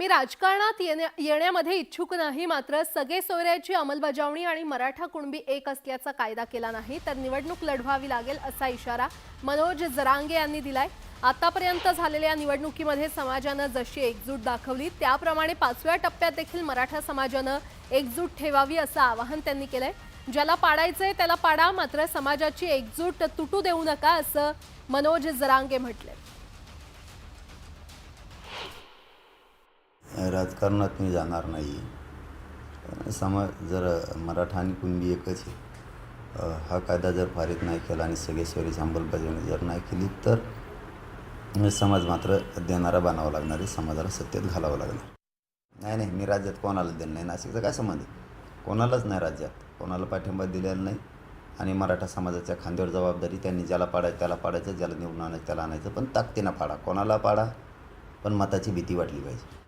मी राजकारणात येण्या येण्यामध्ये इच्छुक नाही मात्र सगळे सोयऱ्याची अंमलबजावणी आणि मराठा कुणबी एक असल्याचा कायदा केला नाही तर निवडणूक लढवावी लागेल असा इशारा मनोज जरांगे यांनी दिलाय. आतापर्यंत झालेल्या निवडणुकीमध्ये समाजानं जशी एकजूट दाखवली त्याप्रमाणे पाचव्या टप्प्यात देखील मराठा समाजानं एकजूट ठेवावी असं आवाहन त्यांनी केलंय. ज्याला पाडायचंय त्याला पाडा मात्र समाजाची एकजूट तुटू देऊ नका असं मनोज जरांगे म्हटलंय राजकारणात मी जाणार नाही. समाज जर मराठा आणि कुणबी एकच आहे हा कायदा जर पारित नाही केला आणि सगळे अंमलबजावणी जर नाही केली तर समाज मात्र देणारा बनावा लागणार आहे समाजाला सत्तेत घालावं लागणार नाही नाही मी राज्यात कोणाला दिलं नाही नाशिकचा काय संबंध आहे? कोणालाच नाही राज्यात. कोणाला पाठिंबा दिलेला नाही. आणि मराठा समाजाच्या खांद्यावर जबाबदारी त्यांनी ज्याला पाडायचं त्याला पाडायचं ज्याला निवडून आणायचं त्याला आणायचं पण ताकदीनं पाडा. कोणाला पाडा? पण मताची भीती वाटली पाहिजे.